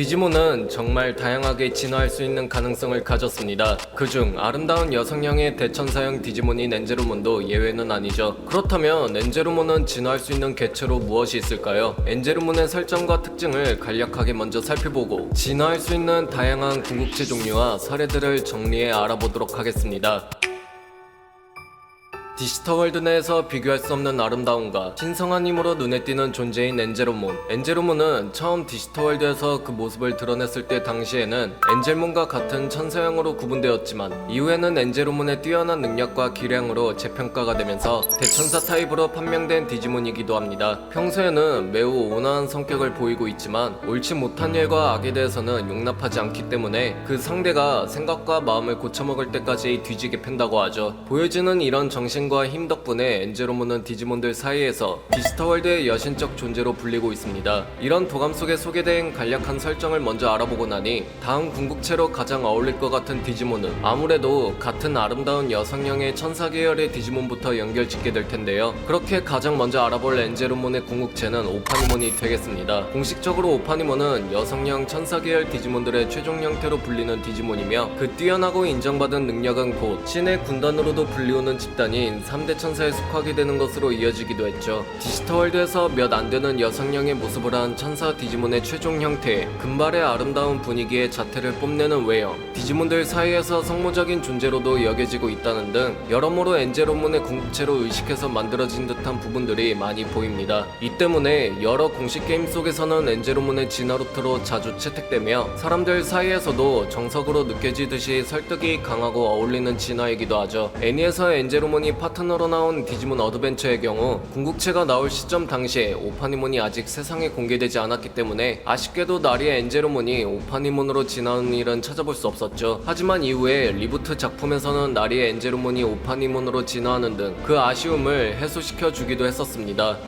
디지몬은 정말 다양하게 진화할 수 있는 가능성을 가졌습니다. 그중 아름다운 여성형의 대천사형 디지몬인 엔제로몬도 예외는 아니죠. 그렇다면 엔제로몬은 진화할 수 있는 개체로 무엇이 있을까요? 엔제로몬의 설정과 특징을 간략하게 먼저 살펴보고 진화할 수 있는 다양한 궁극체 종류와 사례들을 정리해 알아보도록 하겠습니다. 디지터 월드 내에서 비교할 수 없는 아름다움과 신성한 힘으로 눈에 띄는 존재인 엔제로몬. 엔제로몬은 처음 디지터 월드에서 그 모습을 드러냈을 때 당시에는 엔젤몬과 같은 천사형으로 구분되었지만 이후에는 엔제로몬의 뛰어난 능력과 기량으로 재평가가 되면서 대천사 타입으로 판명된 디지몬이기도 합니다. 평소에는 매우 온화한 성격을 보이고 있지만 옳지 못한 일과 악에 대해서는 용납하지 않기 때문에 그 상대가 생각과 마음을 고쳐먹을 때까지 뒤지게 팬다고 하죠. 보여지는 이런 정신 과 힘 덕분에 엔제로몬은 디지몬들 사이에서 디지터월드의 여신적 존재로 불리고 있습니다. 이런 도감 속에 소개된 간략한 설정을 먼저 알아보고 나니 다음 궁극체로 가장 어울릴 것 같은 디지몬은 아무래도 같은 아름다운 여성형의 천사 계열의 디지몬부터 연결짓게 될 텐데요. 그렇게 가장 먼저 알아볼 엔제로몬의 궁극체는 오파니몬이 되겠습니다. 공식적으로 오파니몬은 여성형 천사 계열 디지몬들의 최종 형태로 불리는 디지몬이며 그 뛰어나고 인정받은 능력은 곧 신의 군단으로도 불리우는 집단인 3대 천사에 속하게 되는 것으로 이어지기도 했죠. 디지털월드에서 몇 안 되는 여성형의 모습을 한 천사 디지몬의 최종 형태, 금발의 아름다운 분위기의 자태를 뽐내는 외형, 디지몬들 사이에서 성모적인 존재로도 여겨지고 있다는 등 여러모로 엔제로몬의 궁극체로 의식해서 만들어진 듯한 부분들이 많이 보입니다. 이 때문에 여러 공식 게임 속에서는 엔제로몬의 진화루트로 자주 채택되며 사람들 사이에서도 정석으로 느껴지듯이 설득이 강하고 어울리는 진화이기도 하죠. 애니에서 엔제로몬이 파 트너로 나온 디지몬 어드벤처의 경우 궁극체가 나올 시점 당시에 오파니몬이 아직 세상에 공개되지 않았기 때문에 아쉽게도 나리의 엔제로몬이 오파니몬으로 진화하는 일은 찾아볼 수 없었죠. 하지만 이후에 리부트 작품에서는 나리의 엔제로몬이 오파니몬으로 진화하는 등 그 아쉬움을 해소시켜 주기도 했었습니다.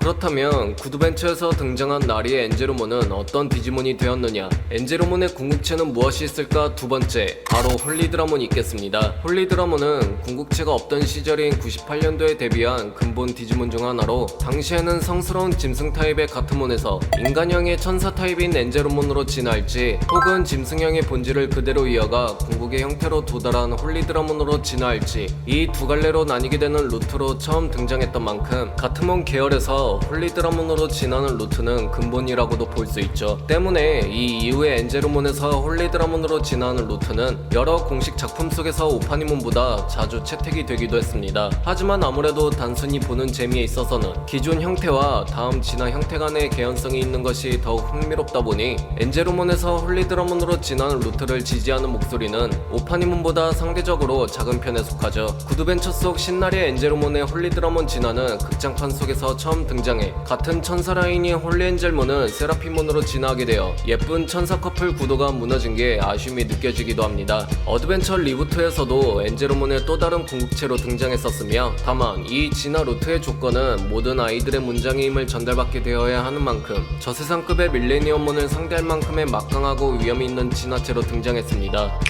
그렇다면 구두벤처에서 등장한 나리의 엔제로몬은 어떤 디지몬이 되었느냐? 엔제로몬의 궁극체는 무엇이 있을까? 두 번째, 바로 홀리드라몬이 있겠습니다. 홀리드라몬은 궁극체가 없던 시절인 98년도에 데뷔한 근본 디지몬 중 하나로 당시에는 성스러운 짐승 타입의 가트몬에서 인간형의 천사 타입인 엔제로몬으로 진화할지 혹은 짐승형의 본질을 그대로 이어가 궁극의 형태로 도달한 홀리드라몬으로 진화할지 이 두 갈래로 나뉘게 되는 루트로 처음 등장했던 만큼 가트몬 계열에서 홀리드라몬으로 진화하는 루트는 근본이라고도 볼 수 있죠. 때문에 이 이후에 엔제로몬에서 홀리드라몬으로 진화하는 루트는 여러 공식 작품 속에서 오파니몬보다 자주 채택이 되기도 했습니다. 하지만 아무래도 단순히 보는 재미에 있어서는 기존 형태와 다음 진화 형태 간의 개연성이 있는 것이 더욱 흥미롭다 보니 엔제로몬에서 홀리드라몬으로 진화하는 루트를 지지하는 목소리는 오파니몬보다 상대적으로 작은 편에 속하죠. 구두벤처 속 신나리의 엔제로몬의 홀리드라몬 진화는 극장판 속에서 처음 등장 해 같은 천사 라인인 홀리엔젤몬은 세라피몬으로 진화하게 되어 예쁜 천사 커플 구도가 무너진 게 아쉬움이 느껴지기도 합니다. 어드벤처 리부트에서도 엔제로몬의 또 다른 궁극체로 등장했었으며 다만 이 진화 루트의 조건은 모든 아이들의 문장의 힘을 전달받게 되어야 하는 만큼 저세상급의 밀레니엄몬을 상대할 만큼의 막강하고 위험이 있는 진화체로 등장했습니다.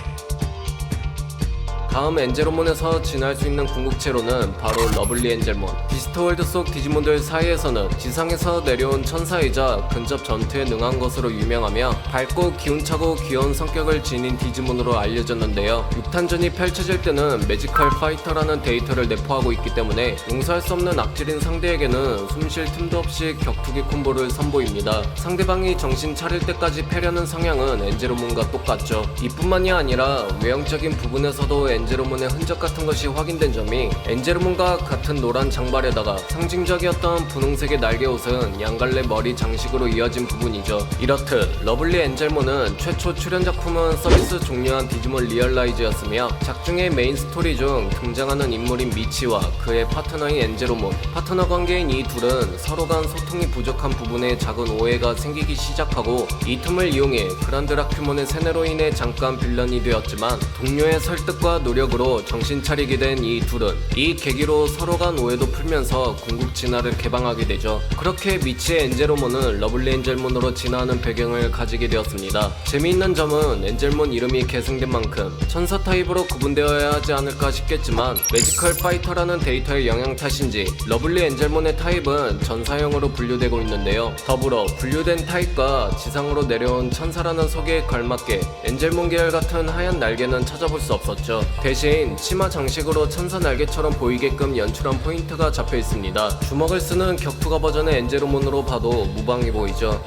다음 엔제로몬에서 진화할 수 있는 궁극체로는 바로 러블리 엔젤몬. 디지터월드 속 디지몬들 사이에서는 지상에서 내려온 천사이자 근접 전투에 능한 것으로 유명하며 밝고 기운차고 귀여운 성격을 지닌 디지몬으로 알려졌는데요. 6탄전이 펼쳐질 때는 매지컬 파이터라는 데이터를 내포하고 있기 때문에 용서할 수 없는 악질인 상대에게는 숨쉴 틈도 없이 격투기 콤보를 선보입니다. 상대방이 정신 차릴 때까지 패려는 성향은 엔제로몬과 똑같죠. 이뿐만이 아니라 외형적인 부분에서도 엔 제로몬의 흔적 같은 것이 확인된 점이 엔제로몬과 같은 노란 장발에다가 상징적이었던 분홍색의 날개 옷은 양갈래 머리 장식으로 이어진 부분이죠. 이렇듯 러블리 엔젤몬은 최초 출연 작품은 서비스 종료한 디지몬 리얼라이즈였으며 작중의 메인 스토리 중 등장하는 인물인 미치와 그의 파트너인 엔제로몬 파트너 관계인 이 둘은 서로 간 소통이 부족한 부분에 작은 오해가 생기기 시작하고 이 틈을 이용해 그란드 라큐몬의 세뇌로 인해 잠깐 빌런이 되었지만 동료의 설득과 노 력으로 정신 차리게 된 이 둘은 이 계기로 서로 간 오해도 풀면서 궁극 진화를 개방하게 되죠. 그렇게 미치의 엔젤로몬은 러블리 엔젤몬으로 진화하는 배경을 가지게 되었습니다. 재미있는 점은 엔젤몬 이름이 계승된 만큼 천사 타입으로 구분되어야 하지 않을까 싶겠지만 매지컬 파이터라는 데이터의 영향 탓인지 러블리 엔젤몬의 타입은 전사형으로 분류되고 있는데요. 더불어 분류된 타입과 지상으로 내려온 천사라는 소개에 걸맞게 엔젤몬 계열 같은 하얀 날개는 찾아볼 수 없었죠. 대신 치마 장식으로 천사 날개처럼 보이게끔 연출한 포인트가 잡혀 있습니다. 주먹을 쓰는 격투가 버전의 엔젤로몬으로 봐도 무방해 보이죠.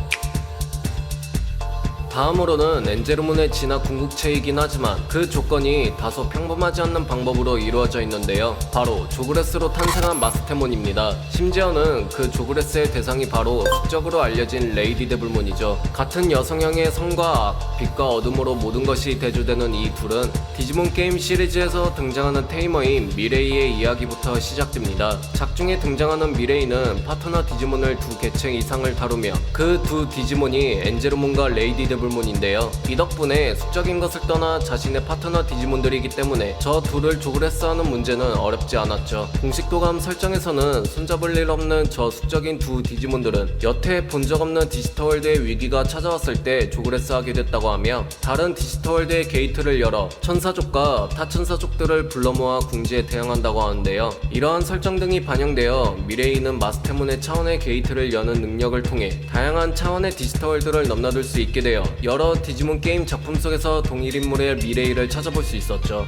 다음으로는 엔제르문의 진화 궁극체이긴 하지만 그 조건이 다소 평범하지 않는 방법으로 이루어져 있는데요. 바로 조그레스로 탄생한 마스테몬입니다. 심지어는 그 조그레스의 대상이 바로 숙적으로 알려진 레이디 데블몬이죠. 같은 여성형의 성과 악, 빛과 어둠으로 모든 것이 대조되는 이 둘은 디지몬 게임 시리즈에서 등장하는 테이머인 미레이의 이야기부터 시작됩니다. 작중에 등장하는 미레이는 파트너 디지몬을 두 개체 이상을 다루며 그 두 디지몬이 엔제르몬과 레이디 데블몬 인데요. 이 덕분에 숙적인 것을 떠나 자신의 파트너 디지몬들이기 때문에 저 둘을 조그레스 하는 문제는 어렵지 않았죠. 공식 도감 설정에서는 손잡을 일 없는 저 숙적인 두 디지몬들은 여태 본 적 없는 디지털월드의 위기가 찾아왔을 때 조그레스 하게 됐다고 하며 다른 디지털월드의 게이트를 열어 천사족과 타천사족들을 불러 모아 궁지에 대항한다고 하는데요. 이러한 설정 등이 반영되어 미레이는 마스테문의 차원의 게이트를 여는 능력을 통해 다양한 차원의 디지털월드를 넘나들 수 있게 되어 여러 디지몬 게임 작품 속에서 동일 인물의 미레이를 찾아볼 수 있었죠.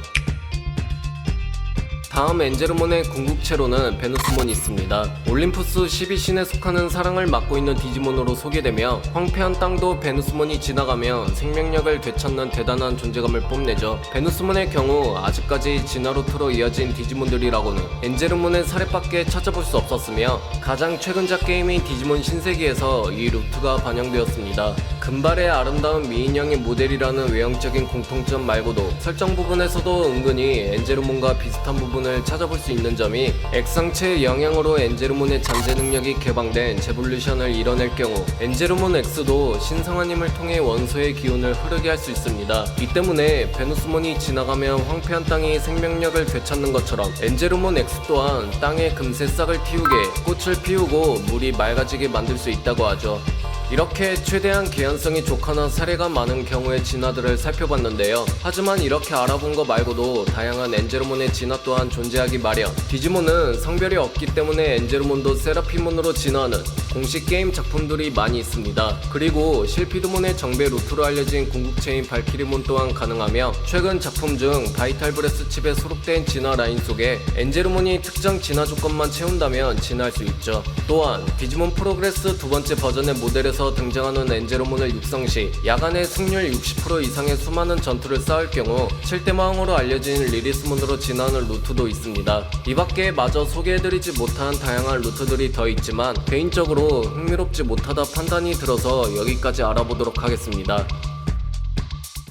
다음 엔제르몬의 궁극체로는 베누스몬이 있습니다. 올림푸스 12신에 속하는 사랑을 맡고 있는 디지몬으로 소개되며 황폐한 땅도 베누스몬이 지나가면 생명력을 되찾는 대단한 존재감을 뽐내죠. 베누스몬의 경우 아직까지 진화 루트로 이어진 디지몬들이라고는 엔제르몬의 사례밖에 찾아볼 수 없었으며 가장 최근작 게임인 디지몬 신세기에서 이 루트가 반영되었습니다. 금발의 아름다운 미인형의 모델이라는 외형적인 공통점 말고도 설정 부분에서도 은근히 엔제르몬과 비슷한 부분을 찾아볼 수 있는 점이 액상체의 영향으로 엔제르몬의 잠재 능력이 개방된 제볼루션을 이뤄낼 경우 엔제르몬 X도 신성한님을 통해 원소의 기운을 흐르게 할 수 있습니다. 이 때문에 베누스몬이 지나가면 황폐한 땅이 생명력을 되찾는 것처럼 엔제르몬 X 또한 땅에 금세 싹을 틔우게 꽃을 피우고 물이 맑아지게 만들 수 있다고 하죠. 이렇게 최대한 개연성이 좋거나 사례가 많은 경우의 진화들을 살펴봤는데요. 하지만 이렇게 알아본 거 말고도 다양한 엔제르몬의 진화 또한 존재하기 마련. 디지몬은 성별이 없기 때문에 엔제르몬도 세라피몬으로 진화하는 공식 게임 작품들이 많이 있습니다. 그리고 실피드몬의 정배 루트로 알려진 궁극체인 발키리몬 또한 가능하며 최근 작품 중 바이탈 브레스 칩에 수록된 진화 라인 속에 엔제르몬이 특정 진화 조건만 채운다면 진화할 수 있죠. 또한 디지몬 프로그레스 두 번째 버전의 모델에 서 등장하는 엔제로몬을 육성 시 야간의 승률 60% 이상의 수많은 전투를 쌓을 경우 7대 마왕으로 알려진 리리스몬으로 진화하는 루트도 있습니다. 이 밖에 마저 소개해드리지 못한 다양한 루트들이 더 있지만 개인적으로 흥미롭지 못하다 판단이 들어서 여기까지 알아보도록 하겠습니다.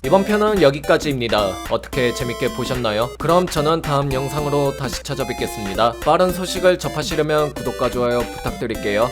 이번 편은 여기까지입니다. 어떻게 재밌게 보셨나요? 그럼 저는 다음 영상으로 다시 찾아뵙겠습니다. 빠른 소식을 접하시려면 구독과 좋아요 부탁드릴게요.